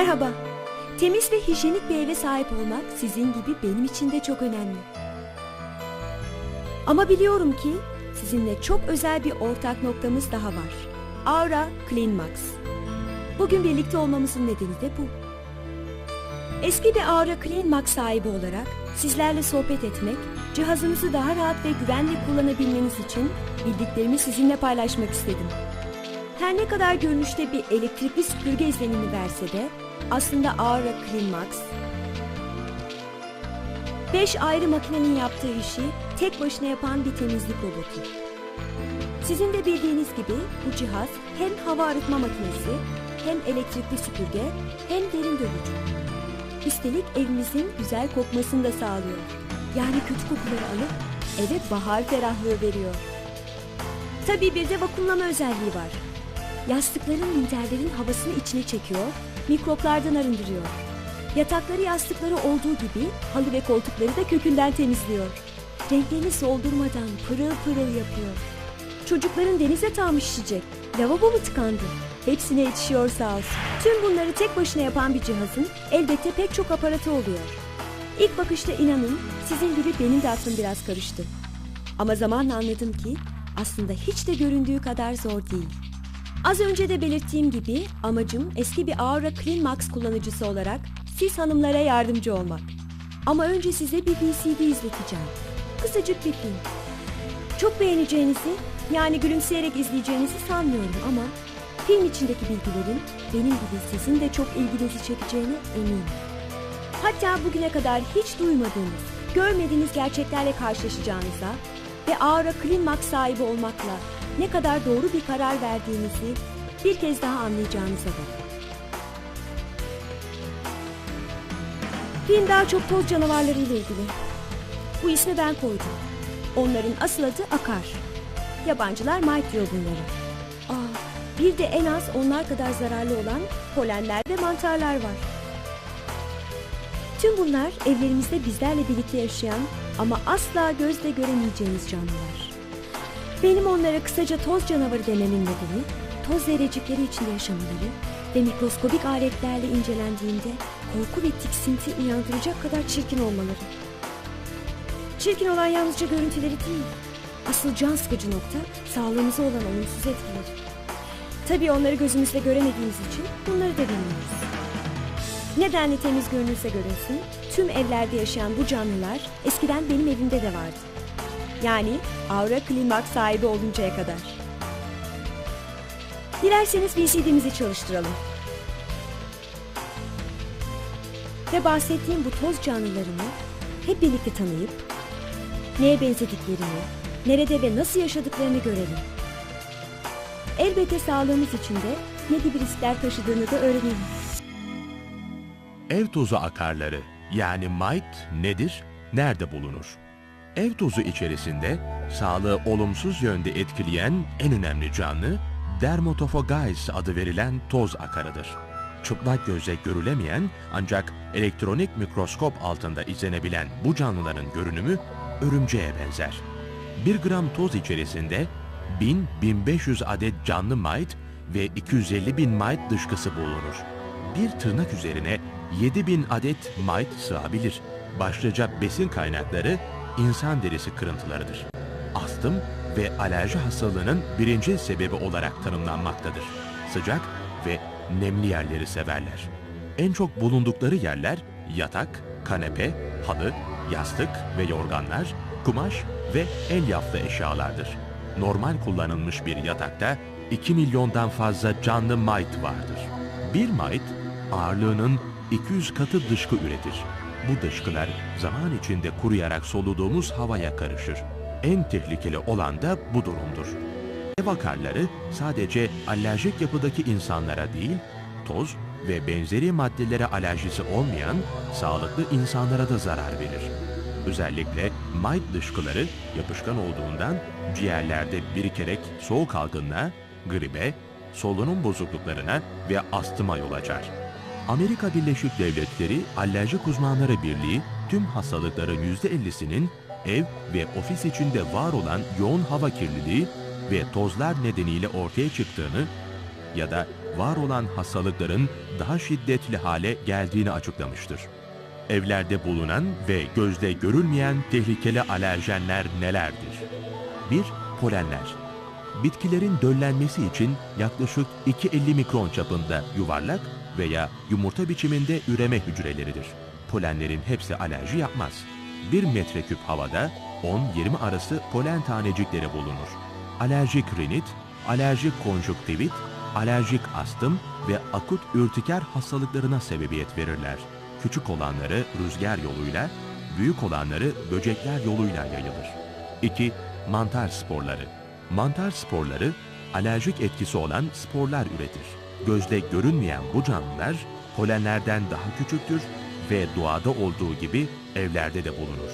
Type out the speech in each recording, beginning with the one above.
Merhaba. Temiz ve hijyenik bir eve sahip olmak sizin gibi benim için de çok önemli. Ama biliyorum ki sizinle çok özel bir ortak noktamız daha var. Aura Clean Max. Bugün birlikte olmamızın nedeni de bu. Eski bir Aura Clean Max sahibi olarak sizlerle sohbet etmek, cihazınızı daha rahat ve güvenle kullanabilmeniz için bildiklerimi sizinle paylaşmak istedim. Her ne kadar görünüşte bir elektrikli süpürge izlenimi verse de aslında Aura Clean Max 5 ayrı makinenin yaptığı işi tek başına yapan bir temizlik robotu. Sizin de bildiğiniz gibi bu cihaz hem hava arıtma makinesi, hem elektrikli süpürge, hem derin dövücü. Üstelik evimizin güzel kokmasını da sağlıyor. Yani kötü kokuları alıp eve bahar ferahlığı veriyor. Tabii bir de vakumlama özelliği var. Yastıkların minderlerin havasını içine çekiyor, mikroplardan arındırıyor. Yatakları yastıkları olduğu gibi halı ve koltukları da kökünden temizliyor. Renklerini soldurmadan pırıl pırıl yapıyor. Çocukların deniz yatağı mı şişecek? Lavabo mu tıkandı? Hepsine yetişiyor sağ olsun. Tüm bunları tek başına yapan bir cihazın elbette pek çok aparatı oluyor. İlk bakışta inanın sizin gibi benim de aklım biraz karıştı. Ama zamanla anladım ki aslında hiç de göründüğü kadar zor değil. Az önce de belirttiğim gibi amacım eski bir Aura Clean Max kullanıcısı olarak siz hanımlara yardımcı olmak. Ama önce size bir VCD izleteceğim. Kısacık bir film. Çok beğeneceğinizi, yani gülümseyerek izleyeceğinizi sanmıyorum ama film içindeki bilgilerin benim gibi sizin de çok ilginizi çekeceğine eminim. Hatta bugüne kadar hiç duymadığınız, görmediğiniz gerçeklerle karşılaşacağınıza ve Aura Clean Max sahibi olmakla ne kadar doğru bir karar verdiğinizi bir kez daha anlayacağınıza da. Film daha çok toz canavarları ile ilgili. Bu ismi ben koydum. Onların asıl adı Akar. Yabancılar Mite diyor bunları. Aa, bir de en az onlar kadar zararlı olan polenler ve mantarlar var. Tüm bunlar evlerimizde bizlerle birlikte yaşayan ama asla gözle göremeyeceğimiz canlılar. Benim onlara kısaca toz canavarı dememin nedeni, toz zerrecikleri içinde yaşamaları ve mikroskobik aletlerle incelendiğinde korku ve tiksinti uyandıracak kadar çirkin olmaları. Çirkin olan yalnızca görüntüleri değil, asıl can sıkıcı nokta sağlığımıza olan olumsuz etkileri. Tabii onları gözümüzle göremediğimiz için bunları da bilmiyoruz. Nedenle temiz görünürse görünsün, tüm evlerde yaşayan bu canlılar eskiden benim evimde de vardı. Yani Aura Klimak sahibi oluncaya kadar. Dilerseniz VCD'mizi çalıştıralım. Ve bahsettiğim bu toz canlılarını hep birlikte tanıyıp neye benzediklerini, nerede ve nasıl yaşadıklarını görelim. Elbette sağlığımız için de ne gibi riskler taşıdığını da öğrenelim. Ev tozu akarları yani mite nedir, nerede bulunur? Ev tozu içerisinde sağlığı olumsuz yönde etkileyen en önemli canlı Dermatophagus adı verilen toz akarıdır. Çıplak gözle görülemeyen ancak elektronik mikroskop altında izlenebilen bu canlıların görünümü örümceğe benzer. 1 gram toz içerisinde 1000-1500 adet canlı mite ve 250 bin mite dışkısı bulunur. Bir tırnak üzerine 7000 adet mite sığabilir. Başlıca besin kaynakları insan derisi kırıntılarıdır. Astım ve alerji hastalığının birinci sebebi olarak tanımlanmaktadır. Sıcak ve nemli yerleri severler. En çok bulundukları yerler yatak, kanepe, halı, yastık ve yorganlar, kumaş ve el yaptı eşyalardır. Normal kullanılmış bir yatakta 2 milyondan fazla canlı mite vardır. Bir mite ağırlığının 200 katı dışkı üretir. Bu dışkılar zaman içinde kuruyarak soluduğumuz havaya karışır. En tehlikeli olan da bu durumdur. Ev akarları sadece alerjik yapıdaki insanlara değil, toz ve benzeri maddelere alerjisi olmayan sağlıklı insanlara da zarar verir. Özellikle mite dışkıları yapışkan olduğundan ciğerlerde birikerek soğuk algınlığa, gribe, solunum bozukluklarına ve astıma yol açar. Amerika Birleşik Devletleri Alerjik Uzmanları Birliği tüm hastalıkların %50'sinin ev ve ofis içinde var olan yoğun hava kirliliği ve tozlar nedeniyle ortaya çıktığını ya da var olan hastalıkların daha şiddetli hale geldiğini açıklamıştır. Evlerde bulunan ve gözle görülmeyen tehlikeli alerjenler nelerdir? 1. Polenler. Bitkilerin döllenmesi için yaklaşık 250 mikron çapında yuvarlak veya yumurta biçiminde üreme hücreleridir. Polenlerin hepsi alerji yapmaz. 1 metreküp havada 10-20 arası polen tanecikleri bulunur. Alerjik rinit, alerjik konjüktivit, alerjik astım ve akut ürtiker hastalıklarına sebebiyet verirler. Küçük olanları rüzgar yoluyla, büyük olanları böcekler yoluyla yayılır. 2. Mantar sporları. Mantar sporları alerjik etkisi olan sporlar üretir. Gözle görünmeyen bu canlılar polenlerden daha küçüktür ve doğada olduğu gibi evlerde de bulunur.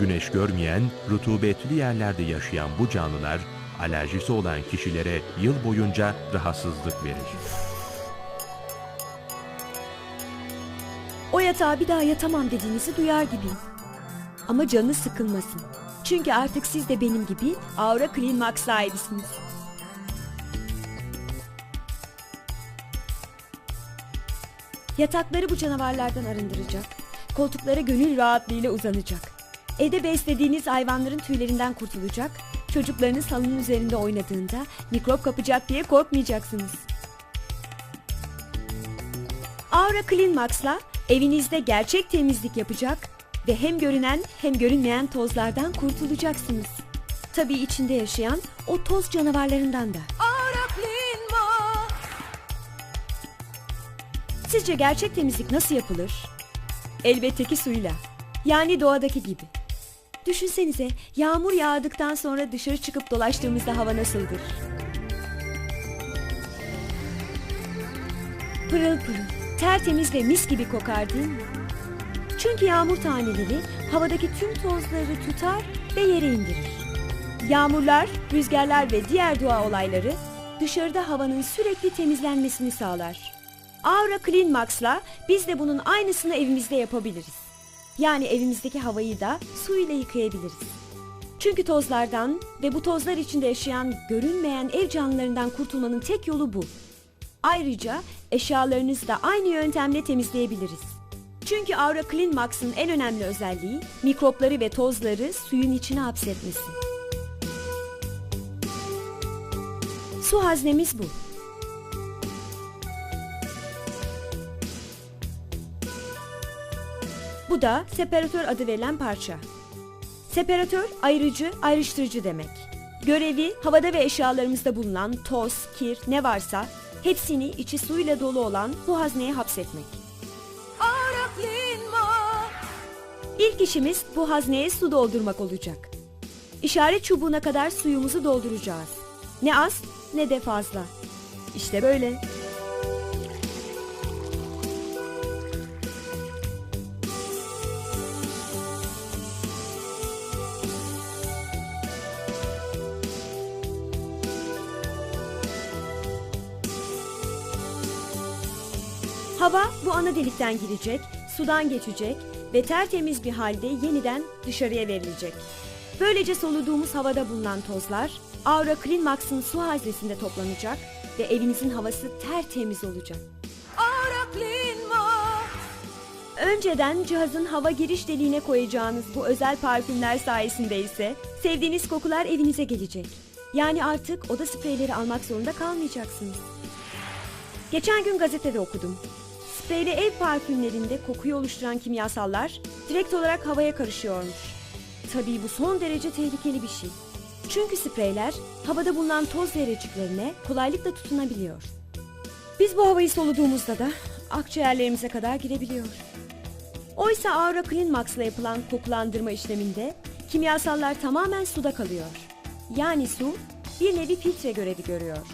Güneş görmeyen, rutubetli yerlerde yaşayan bu canlılar alerjisi olan kişilere yıl boyunca rahatsızlık verir. O yatağa bir daha yatamam dediğinizi duyar gibiyim. Ama canı sıkılmasın. Çünkü artık siz de benim gibi Aura Clean Max sahibisiniz. Yatakları bu canavarlardan arındıracak. Koltuklara gönül rahatlığıyla uzanacak. Evde beslediğiniz hayvanların tüylerinden kurtulacak. Çocuklarınız halının üzerinde oynadığında mikrop kapacak diye korkmayacaksınız. Aura Clean Max'la evinizde gerçek temizlik yapacak ve hem görünen hem görünmeyen tozlardan kurtulacaksınız. Tabii içinde yaşayan o toz canavarlarından da. Sizce gerçek temizlik nasıl yapılır? Elbette ki suyla. Yani doğadaki gibi. Düşünsenize yağmur yağdıktan sonra dışarı çıkıp dolaştığımızda hava nasıldır? Pırıl pırıl, tertemiz ve mis gibi kokar değil mi? Çünkü yağmur taneleri havadaki tüm tozları tutar ve yere indirir. Yağmurlar, rüzgarlar ve diğer doğa olayları dışarıda havanın sürekli temizlenmesini sağlar. Aura Clean Max'la biz de bunun aynısını evimizde yapabiliriz. Yani evimizdeki havayı da su ile yıkayabiliriz. Çünkü tozlardan ve bu tozlar içinde yaşayan görünmeyen ev canlılarından kurtulmanın tek yolu bu. Ayrıca eşyalarınızı da aynı yöntemle temizleyebiliriz. Çünkü Aura Clean Max'ın en önemli özelliği mikropları ve tozları suyun içine hapsetmesi. Su haznemiz bu. Bu da separatör adı verilen parça. Separatör ayrıcı, ayrıştırıcı demek. Görevi havada ve eşyalarımızda bulunan toz, kir, ne varsa hepsini içi suyla dolu olan bu hazneye hapsetmek. İlk işimiz bu hazneye su doldurmak olacak. İşaret çubuğuna kadar suyumuzu dolduracağız. Ne az ne de fazla. İşte böyle. Hava bu ana delikten girecek, sudan geçecek ve tertemiz bir halde yeniden dışarıya verilecek. Böylece soluduğumuz havada bulunan tozlar Aura Clean Max'ın su haznesinde toplanacak ve evinizin havası tertemiz olacak. Aura Clean Max. Önceden cihazın hava giriş deliğine koyacağınız bu özel parfümler sayesinde ise sevdiğiniz kokular evinize gelecek. Yani artık oda spreyleri almak zorunda kalmayacaksınız. Geçen gün gazetede okudum. Spreyli ev parfümlerinde kokuyu oluşturan kimyasallar direkt olarak havaya karışıyormuş. Tabii bu son derece tehlikeli bir şey. Çünkü spreyler havada bulunan toz zerreciklerine kolaylıkla tutunabiliyor. Biz bu havayı soluduğumuzda da akciğerlerimize kadar girebiliyor. Oysa Aura Clean Max'la yapılan kokulandırma işleminde kimyasallar tamamen suda kalıyor. Yani su bir nevi filtre görevi görüyor.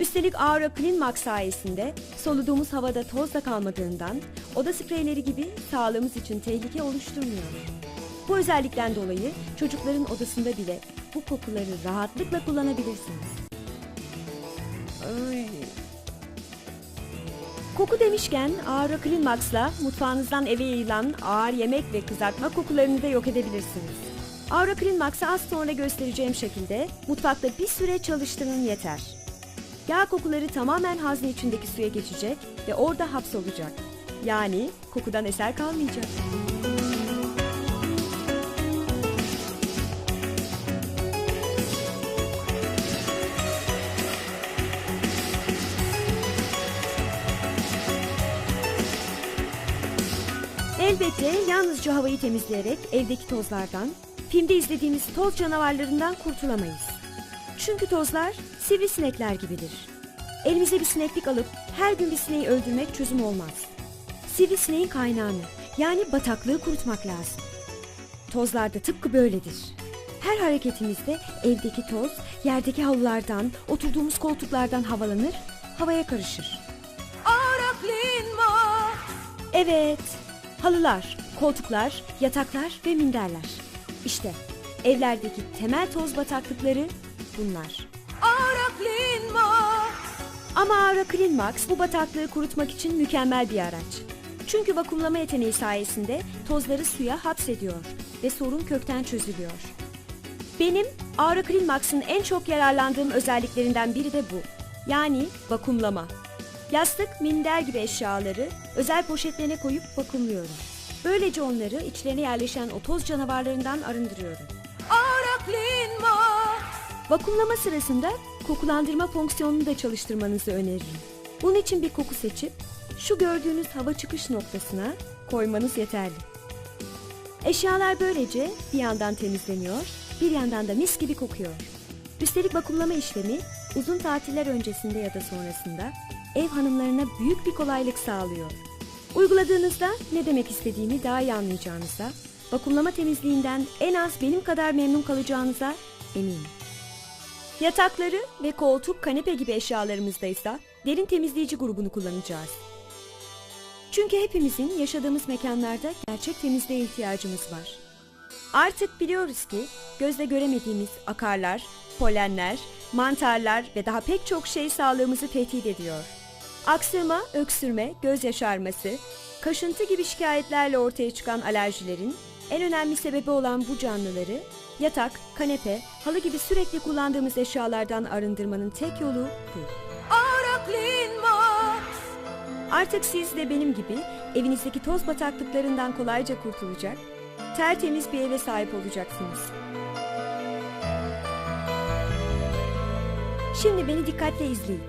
Üstelik Aura Clean Max sayesinde soluduğumuz havada toz da kalmadığından oda spreyleri gibi sağlığımız için tehlike oluşturmuyor. Bu özellikten dolayı çocukların odasında bile bu kokuları rahatlıkla kullanabilirsiniz. Ay. Koku demişken Aura Clean Max'la mutfağınızdan eve yayılan ağır yemek ve kızartma kokularını da yok edebilirsiniz. Aura Clean Max'ı az sonra göstereceğim şekilde mutfakta bir süre çalıştırın yeter. Yağ kokuları tamamen hazne içindeki suya geçecek ve orada hapsolacak. Yani kokudan eser kalmayacak. Elbette yalnızca havayı temizleyerek evdeki tozlardan, filmde izlediğimiz toz canavarlarından kurtulamayız. Çünkü tozlar sivrisinekler gibidir. Elimize bir sineklik alıp her gün bir sineği öldürmek çözüm olmaz. Sivrisineğin kaynağını yani bataklığı kurutmak lazım. Tozlar da tıpkı böyledir. Her hareketimizde evdeki toz yerdeki halılardan, oturduğumos koltuklardan havalanır, havaya karışır. Evet, halılar, koltuklar, yataklar ve minderler. İşte evlerdeki temel toz bataklıkları bunlar. Ahora clean ma. Ama Aura Clean Max bu bataklığı kurutmak için mükemmel bir araç. Çünkü vakumlama yeteneği sayesinde tozları suya hapsediyor ve sorun kökten çözülüyor. Benim Aura Clean Max'ın en çok yararlandığım özelliklerinden biri de bu. Yani vakumlama. Yastık, minder gibi eşyaları özel poşetlerine koyup vakumluyorum. Böylece onları içlerine yerleşen o toz canavarlarından arındırıyorum. Clean ma. Vakumlama sırasında kokulandırma fonksiyonunu da çalıştırmanızı öneririm. Bunun için bir koku seçip şu gördüğünüz hava çıkış noktasına koymanız yeterli. Eşyalar böylece bir yandan temizleniyor, bir yandan da mis gibi kokuyor. Üstelik vakumlama işlemi uzun tatiller öncesinde ya da sonrasında ev hanımlarına büyük bir kolaylık sağlıyor. Uyguladığınızda ne demek istediğimi daha iyi anlayacağınıza, vakumlama temizliğinden en az benim kadar memnun kalacağınıza eminim. Yatakları ve koltuk, kanepe gibi eşyalarımızda ise derin temizleyici grubunu kullanacağız. Çünkü hepimizin yaşadığımız mekanlarda gerçek temizliğe ihtiyacımız var. Artık biliyoruz ki gözle göremediğimiz akarlar, polenler, mantarlar ve daha pek çok şey sağlığımızı tehdit ediyor. Aksırma, öksürme, göz yaşarması, kaşıntı gibi şikayetlerle ortaya çıkan alerjilerin en önemli sebebi olan bu canlıları yatak, kanepe, halı gibi sürekli kullandığımız eşyalardan arındırmanın tek yolu bu. Artık siz de benim gibi evinizdeki toz bataklıklarından kolayca kurtulacak, tertemiz bir eve sahip olacaksınız. Şimdi beni dikkatle izleyin.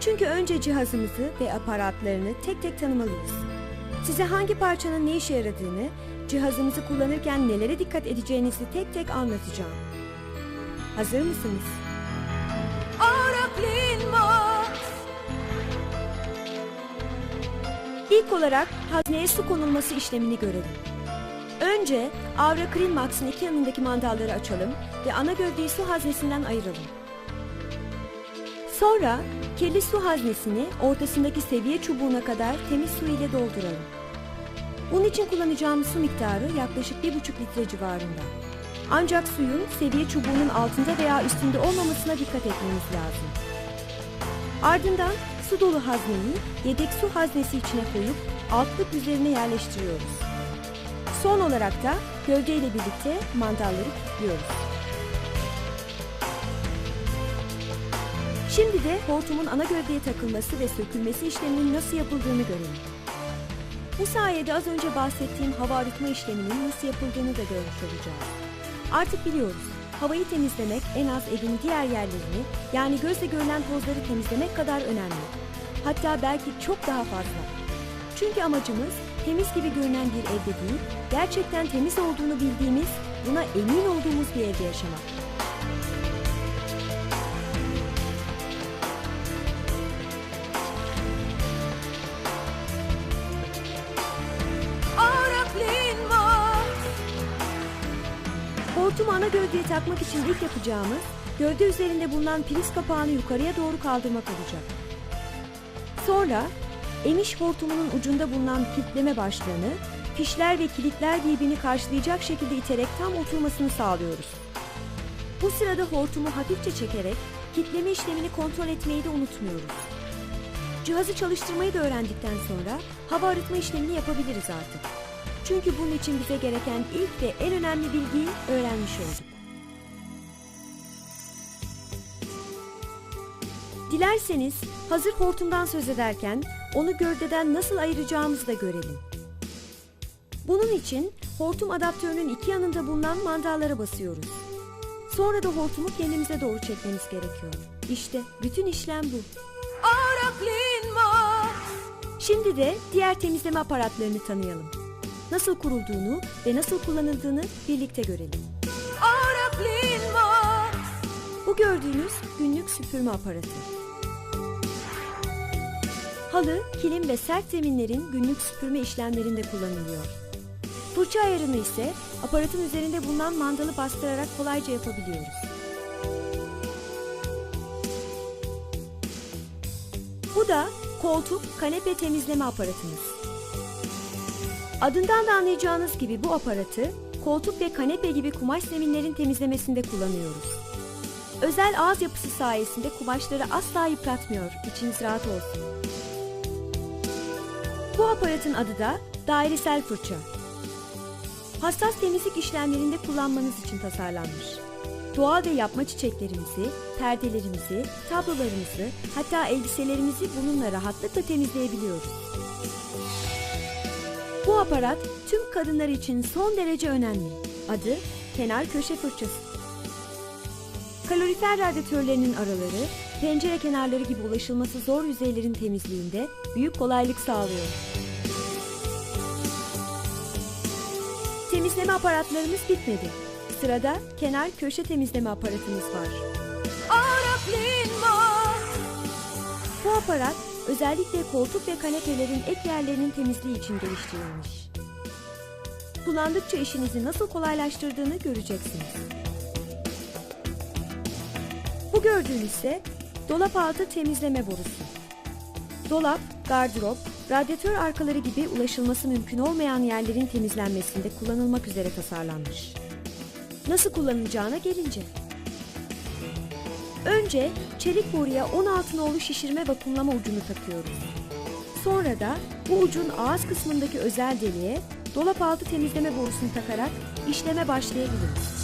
Çünkü önce cihazımızı ve aparatlarını tek tek tanımalıyız. Size hangi parçanın ne işe yaradığını, cihazımızı kullanırken nelere dikkat edeceğinizi tek tek anlatacağım. Hazır mısınız? İlk olarak hazneye su konulması işlemini görelim. Önce Avra Clean Max'ın iki yanındaki mandalları açalım ve ana gövdeyi su haznesinden ayıralım. Sonra kirli su haznesini ortasındaki seviye çubuğuna kadar temiz su ile dolduralım. Bunun için kullanacağımız su miktarı yaklaşık bir buçuk litre civarında. Ancak suyun seviye çubuğunun altında veya üstünde olmamasına dikkat etmemiz lazım. Ardından su dolu hazneyi yedek su haznesi içine koyup altlık üzerine yerleştiriyoruz. Son olarak da gövde ile birlikte mandalları kilitliyoruz. Şimdi de hortumun ana gövdeye takılması ve sökülmesi işleminin nasıl yapıldığını görelim. Bu sayede az önce bahsettiğim hava arıtma işleminin nasıl yapıldığını da görmüş olacağız. Artık biliyoruz. Havayı temizlemek en az evin diğer yerlerini yani gözle görülen tozları temizlemek kadar önemli. Hatta belki çok daha fazla. Çünkü amacımız temiz gibi görünen bir evde değil, gerçekten temiz olduğunu bildiğimiz, buna emin olduğumuz bir evde yaşamak. Hortumu ana gövdeye takmak için ilk yapacağımız, gövde üzerinde bulunan priz kapağını yukarıya doğru kaldırmak olacak. Sonra emiş hortumunun ucunda bulunan kilitleme başlığını, fişler ve kilitler birbirini karşılayacak şekilde iterek tam oturmasını sağlıyoruz. Bu sırada hortumu hafifçe çekerek kilitleme işlemini kontrol etmeyi de unutmuyoruz. Cihazı çalıştırmayı da öğrendikten sonra hava arıtma işlemini yapabiliriz artık. Çünkü bunun için bize gereken ilk ve en önemli bilgiyi öğrenmiş olduk. Dilerseniz hazır hortumdan söz ederken onu gövdeden nasıl ayıracağımızı da görelim. Bunun için hortum adaptörünün iki yanında bulunan mandallara basıyoruz. Sonra da hortumu kendimize doğru çekmemiz gerekiyor. İşte bütün işlem bu. Şimdi de diğer temizleme aparatlarını tanıyalım. Nasıl kurulduğunu ve nasıl kullanıldığını birlikte görelim. Bu gördüğünüz günlük süpürme aparatı. Halı, kilim ve sert zeminlerin günlük süpürme işlemlerinde kullanılıyor. Fırça ayarını ise aparatın üzerinde bulunan mandalı bastırarak kolayca yapabiliyoruz. Bu da koltuk, kanepe temizleme aparatımız. Adından da anlayacağınız gibi bu aparatı koltuk ve kanepe gibi kumaş zeminlerin temizlemesinde kullanıyoruz. Özel ağız yapısı sayesinde kumaşları asla yıpratmıyor. İçiniz rahat olsun. Bu aparatın adı da dairesel fırça. Hassas temizlik işlemlerinde kullanmanız için tasarlanmış. Doğal ve yapma çiçeklerimizi, perdelerimizi, tablolarımızı, hatta elbiselerimizi bununla rahatlıkla temizleyebiliyoruz. Bu aparat tüm kadınlar için son derece önemli. Adı kenar köşe fırçası. Kalorifer radyatörlerinin araları, pencere kenarları gibi ulaşılması zor yüzeylerin temizliğinde büyük kolaylık sağlıyor. Temizleme aparatlarımız bitmedi. Sırada kenar köşe temizleme aparatımız var. Bu aparat özellikle koltuk ve kanepelerin ek yerlerinin temizliği için geliştirilmiş. Kullandıkça işinizi nasıl kolaylaştırdığını göreceksiniz. Bu gördüğünüz ise dolap altı temizleme borusu. Dolap, gardırop, radyatör arkaları gibi ulaşılması mümkün olmayan yerlerin temizlenmesinde kullanılmak üzere tasarlanmış. Nasıl kullanılacağına gelince. Önce çelik boruya 16 nolu şişirme vakumlama ucunu takıyoruz. Sonra da bu ucun ağız kısmındaki özel deliğe dolap altı temizleme borusunu takarak işleme başlayabiliriz.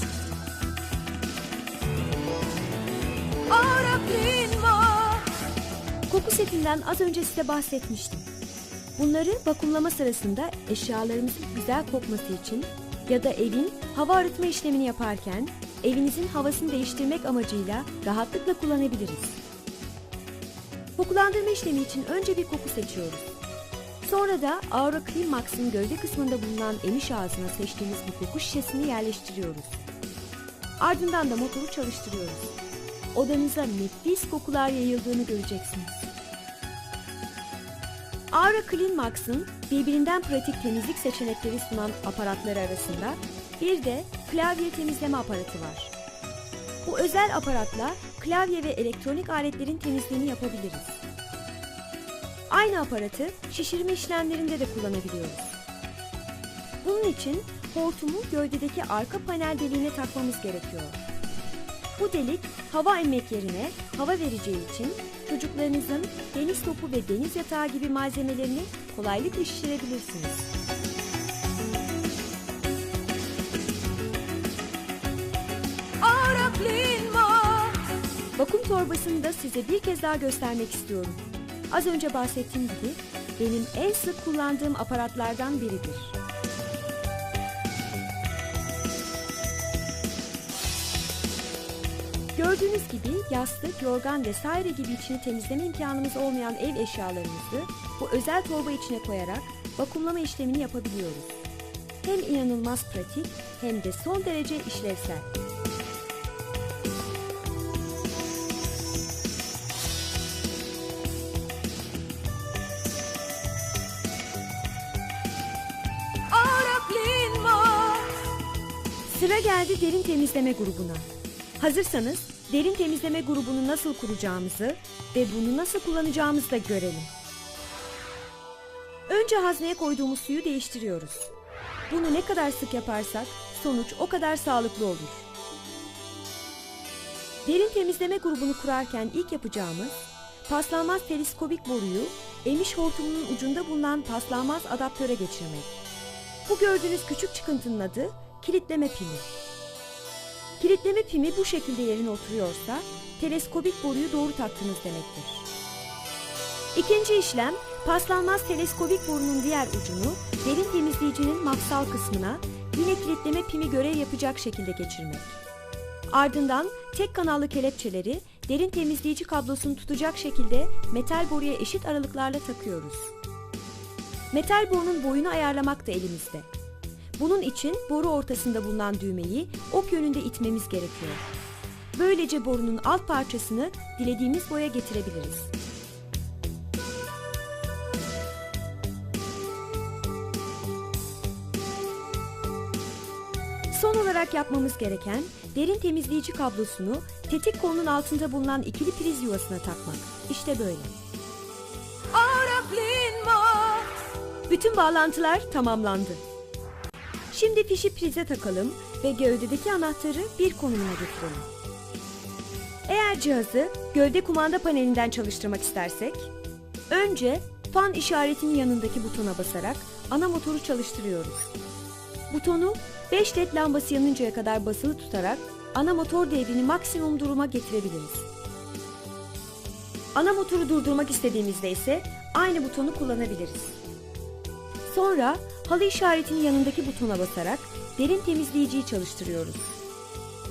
Koku setinden az önce size bahsetmiştim. Bunları vakumlama sırasında eşyalarımızın güzel kokması için ya da evin hava arıtma işlemini yaparken evinizin havasını değiştirmek amacıyla rahatlıkla kullanabiliriz. Kokulandırma işlemi için önce bir koku seçiyoruz. Sonra da Aura Clean Max'ın gövde kısmında bulunan emiş ağzına seçtiğimiz bu koku şişesini yerleştiriyoruz. Ardından da motoru çalıştırıyoruz. Odanıza nefis kokular yayıldığını göreceksiniz. Aura Clean Max'ın birbirinden pratik temizlik seçenekleri sunan aparatları arasında bir de klavye temizleme aparatı var. Bu özel aparatla klavye ve elektronik aletlerin temizliğini yapabiliriz. Aynı aparatı şişirme işlemlerinde de kullanabiliyoruz. Bunun için hortumu gövdedeki arka panel deliğine takmamız gerekiyor. Bu delik hava emmek yerine hava vereceği için çocuklarınızın deniz topu ve deniz yatağı gibi malzemelerini kolaylıkla şişirebilirsiniz. Vakum torbasını da size bir kez daha göstermek istiyorum. Az önce bahsettiğim gibi benim en sık kullandığım aparatlardan biridir. Gördüğünüz gibi yastık, yorgan vesaire gibi içini temizleme imkanımız olmayan ev eşyalarımızı bu özel torba içine koyarak vakumlama işlemini yapabiliyoruz. Hem inanılmaz pratik hem de son derece işlevsel. Geldi derin temizleme grubuna. Hazırsanız derin temizleme grubunu nasıl kuracağımızı ve bunu nasıl kullanacağımızı da görelim. Önce hazneye koyduğumuz suyu değiştiriyoruz. Bunu ne kadar sık yaparsak sonuç o kadar sağlıklı olur. Derin temizleme grubunu kurarken ilk yapacağımız paslanmaz teleskobik boruyu emiş hortumunun ucunda bulunan paslanmaz adaptöre geçirmek. Bu gördüğünüz küçük çıkıntının adı kilitleme pili. Kilitleme pimi bu şekilde yerine oturuyorsa teleskobik boruyu doğru taktınız demektir. İkinci işlem paslanmaz teleskobik borunun diğer ucunu derin temizleyicinin mafsal kısmına yine kilitleme pimi görev yapacak şekilde geçirmek. Ardından tek kanallı kelepçeleri derin temizleyici kablosunu tutacak şekilde metal boruya eşit aralıklarla takıyoruz. Metal borunun boyunu ayarlamak da elimizde. Bunun için boru ortasında bulunan düğmeyi ok yönünde itmemiz gerekiyor. Böylece borunun alt parçasını dilediğimiz boya getirebiliriz. Son olarak yapmamız gereken derin temizleyici kablosunu tetik kolunun altında bulunan ikili priz yuvasına takmak. İşte böyle. Araplinma Bütün bağlantılar tamamlandı. Şimdi fişi prize takalım ve gövdedeki anahtarı bir konumuna getirelim. Eğer cihazı gövde kumanda panelinden çalıştırmak istersek, önce fan işaretinin yanındaki butona basarak ana motoru çalıştırıyoruz. Butonu 5 led lambası yanıncaya kadar basılı tutarak ana motor devrini maksimum duruma getirebiliriz. Ana motoru durdurmak istediğimizde ise aynı butonu kullanabiliriz. Sonra halı işaretinin yanındaki butona basarak derin temizleyiciyi çalıştırıyoruz.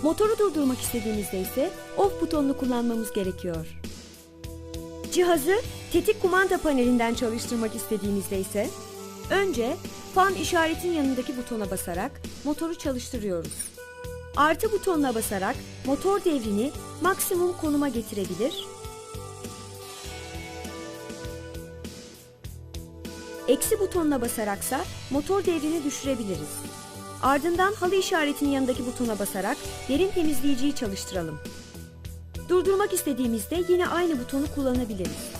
Motoru durdurmak istediğimizde ise off butonunu kullanmamız gerekiyor. Cihazı tetik kumanda panelinden çalıştırmak istediğimizde ise önce fan işaretinin yanındaki butona basarak motoru çalıştırıyoruz. Artı butonuna basarak motor devrini maksimum konuma getirebilir Eksi butonuna basaraksa motor devrini düşürebiliriz. Ardından halı işaretinin yanındaki butona basarak derin temizleyiciyi çalıştıralım. Durdurmak istediğimizde yine aynı butonu kullanabiliriz.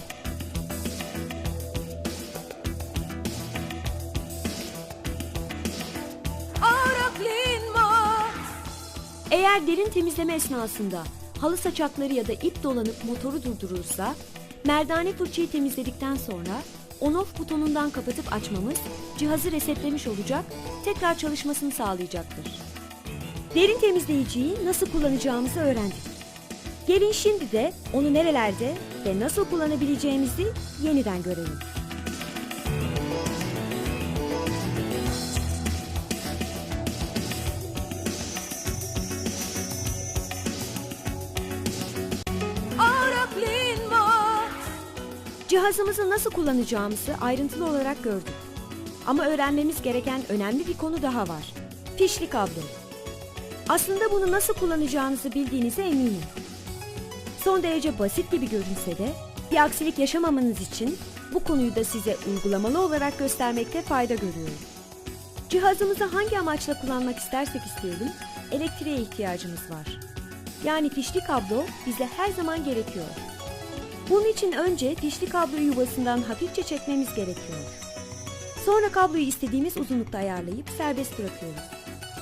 Eğer derin temizleme esnasında halı saçakları ya da ip dolanıp motoru durdurursa, merdane fırçayı temizledikten sonra on-off butonundan kapatıp açmamız cihazı resetlemiş olacak, tekrar çalışmasını sağlayacaktır. Derin temizleyiciyi nasıl kullanacağımızı öğrendik. Gelin şimdi de onu nerelerde ve nasıl kullanabileceğimizi yeniden görelim. Cihazımızı nasıl kullanacağımızı ayrıntılı olarak gördük. Ama öğrenmemiz gereken önemli bir konu daha var. Fişli kablo. Aslında bunu nasıl kullanacağınızı bildiğinize eminim. Son derece basit gibi görünse de bir aksilik yaşamamanız için bu konuyu da size uygulamalı olarak göstermekte fayda görüyorum. Cihazımızı hangi amaçla kullanmak istersek isteyelim, elektriğe ihtiyacımız var. Yani fişli kablo bize her zaman gerekiyor. Bunun için önce dişli kabloyu yuvasından hafifçe çekmemiz gerekiyor. Sonra kabloyu istediğimiz uzunlukta ayarlayıp serbest bırakıyoruz.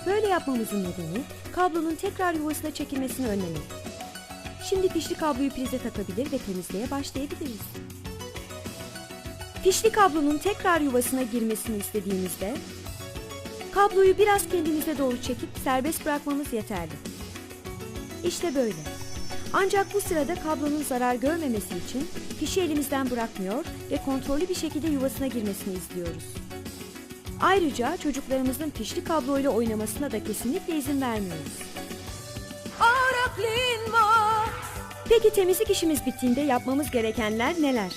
Böyle yapmamızın nedeni kablonun tekrar yuvasına çekilmesini önlemek. Şimdi fişli kabloyu prize takabilir ve temizliğe başlayabiliriz. Fişli kablonun tekrar yuvasına girmesini istediğimizde kabloyu biraz kendimize doğru çekip serbest bırakmamız yeterli. İşte böyle. Ancak bu sırada kablonun zarar görmemesi için fişi elimizden bırakmıyor ve kontrollü bir şekilde yuvasına girmesini izliyoruz. Ayrıca çocuklarımızın fişli kabloyla oynamasına da kesinlikle izin vermiyoruz. Peki temizlik işimiz bittiğinde yapmamız gerekenler neler?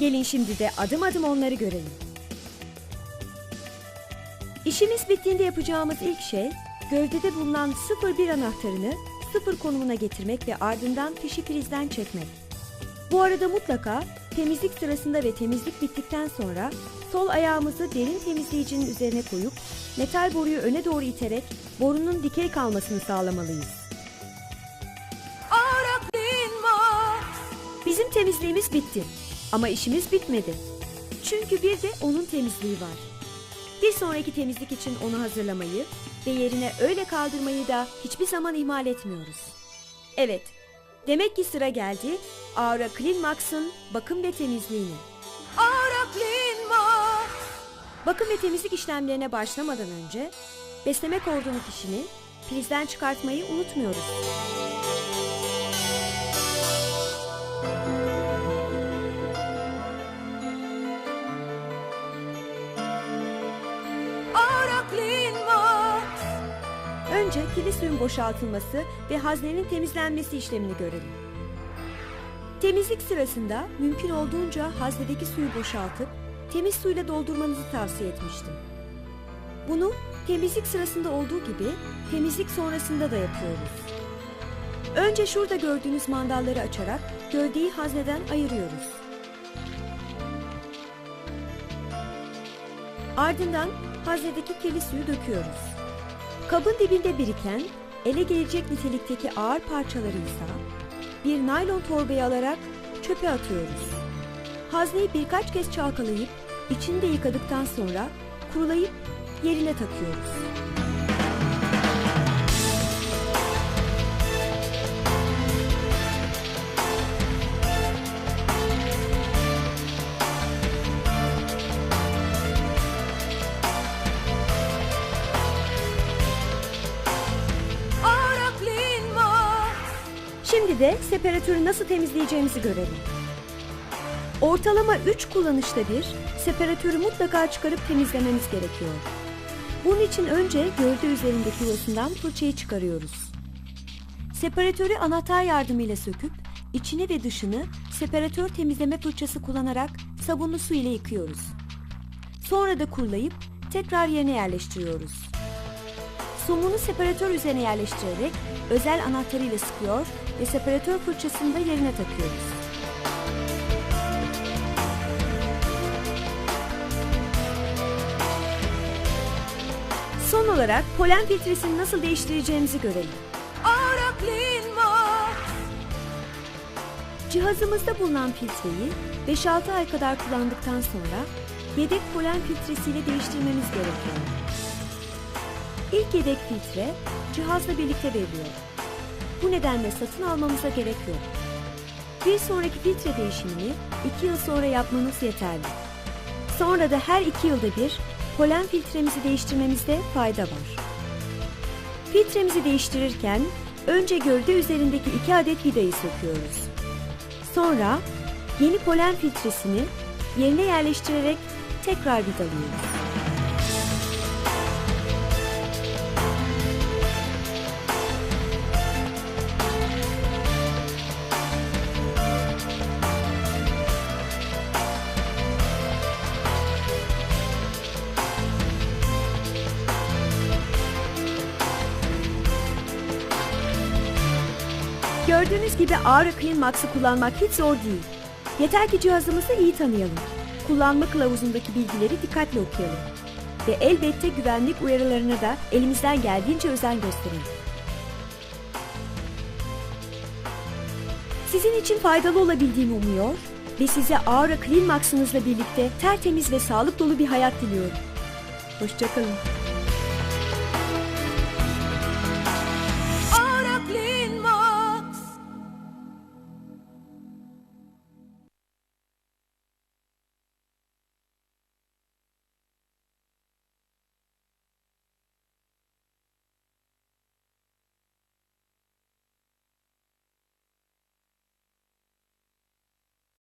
Gelin şimdi de adım adım onları görelim. İşimiz bittiğinde yapacağımız ilk şey gövdede bulunan 01 anahtarını sıfır konumuna getirmek ve ardından fişi prizden çekmek. Bu arada mutlaka temizlik sırasında ve temizlik bittikten sonra sol ayağımızı derin temizleyicinin üzerine koyup metal boruyu öne doğru iterek borunun dikey kalmasını sağlamalıyız. Bizim temizliğimiz bitti. Ama işimiz bitmedi. Çünkü bir de onun temizliği var. Bir sonraki temizlik için onu hazırlamayı ve yerine öyle kaldırmayı da hiçbir zaman ihmal etmiyoruz. Evet, demek ki sıra geldi Aura Clean Max'ın bakım ve temizliğine. Araplinma Bakım ve temizlik işlemlerine başlamadan önce besleme kordonu fişini prizden çıkartmayı unutmuyoruz. Önce kirli suyun boşaltılması ve haznenin temizlenmesi işlemini görelim. Temizlik sırasında mümkün olduğunca haznedeki suyu boşaltıp temiz suyla doldurmanızı tavsiye etmiştim. Bunu temizlik sırasında olduğu gibi temizlik sonrasında da yapıyoruz. Önce şurada gördüğünüz mandalları açarak gövdeyi hazneden ayırıyoruz. Ardından haznedeki kirli suyu döküyoruz. Kabın dibinde biriken, ele gelecek nitelikteki ağır parçaları ise bir naylon torbaya alarak çöpe atıyoruz. Hazneyi birkaç kez çalkalayıp içini de yıkadıktan sonra kurulayıp yerine takıyoruz. De separatörü nasıl temizleyeceğimizi görelim. Ortalama 3 kullanışta bir separatörü mutlaka çıkarıp temizlememiz gerekiyor. Bunun için önce gövde üzerindeki yuvasından fırçayı çıkarıyoruz. Separatörü anahtar yardımıyla söküp içini ve dışını separatör temizleme fırçası kullanarak sabunlu su ile yıkıyoruz. Sonra da kurulayıp tekrar yerine yerleştiriyoruz. Somunu separatör üzerine yerleştirerek özel anahtarıyla sıkıyor ve separatör fırçasını da yerine takıyoruz. Son olarak polen filtresini nasıl değiştireceğimizi görelim. Cihazımızda bulunan filtreyi 5-6 ay kadar kullandıktan sonra yedek polen filtresiyle değiştirmemiz gerekiyor. İlk yedek filtre cihazla birlikte veriliyor. Bu nedenle satın almamıza gerek yok. Bir sonraki filtre değişimini 2 yıl sonra yapmanız yeterli. Sonra da her 2 yılda bir polen filtremizi değiştirmemizde fayda var. Filtremizi değiştirirken önce gövde üzerindeki 2 adet vidayı söküyoruz. Sonra yeni polen filtresini yerine yerleştirerek tekrar vidalıyoruz. Gördüğünüz gibi Aura Clean Max'ı kullanmak hiç zor değil. Yeter ki cihazımızı iyi tanıyalım. Kullanma kılavuzundaki bilgileri dikkatle okuyalım. Ve elbette güvenlik uyarılarına da elimizden geldiğince özen gösterelim. Sizin için faydalı olabildiğimi umuyor ve size Aura Clean Max'ınızla birlikte tertemiz ve sağlık dolu bir hayat diliyorum. Hoşçakalın.